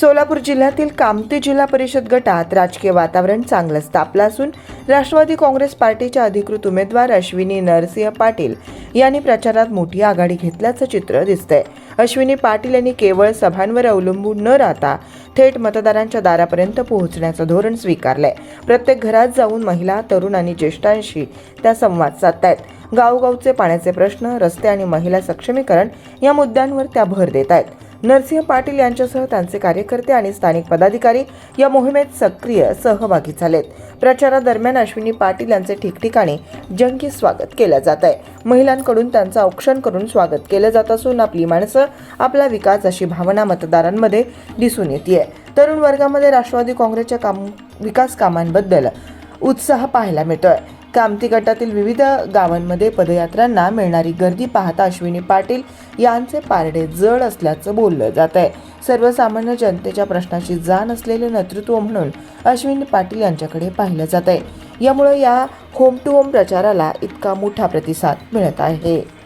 सोलापूर जिल्ह्यातील कामती जिल्हा परिषद गटात राजकीय वातावरण चांगलंच तापलं असून राष्ट्रवादी काँग्रेस पार्टीच्या अधिकृत उमेदवार अश्विनी नरसिंह पाटील यांनी प्रचारात मोठी आघाडी घेतल्याचं चित्र दिसतंय. अश्विनी पाटील यांनी केवळ सभांवर अवलंबून न राहता थेट मतदारांच्या दारापर्यंत पोहोचण्याचं धोरण स्वीकारलंय. प्रत्येक घरात जाऊन महिला तरुण आणि ज्येष्ठांशी त्या संवाद साधतायत. गावगावचे पाण्याचे प्रश्न रस्ते आणि महिला सक्षमीकरण या मुद्द्यांवर त्या भर देत आहेत नरसिंह पाटील यांच्यासह त्यांचे कार्यकर्ते आणि स्थानिक पदाधिकारी या मोहिमेत सक्रिय सहभागी झालेत. प्रचारादरम्यान अश्विनी पाटील यांचे ठिकठिकाणी जंगी स्वागत केलं जात आहे. महिलांकडून त्यांचं औक्षण करून स्वागत केलं जात असून आपली माणसं आपला विकास अशी भावना मतदारांमध्ये दिसून येते तरुण वर्गामध्ये राष्ट्रवादी काँग्रेसच्या काम विकास कामांबद्दल उत्साह पाहायला मिळतोय. कामती गटातील विविध गावांमध्ये पदयात्रांना मिळणारी गर्दी पाहता अश्विनी पाटील यांचे पारडे जड असल्याचं बोललं जात आहे. सर्वसामान्य जनतेच्या प्रश्नाची जाण असलेले नेतृत्व म्हणून अश्विनी पाटील यांच्याकडे पाहिलं जात आहे. यामुळे या होम टू होम प्रचाराला इतका मोठा प्रतिसाद मिळत आहे.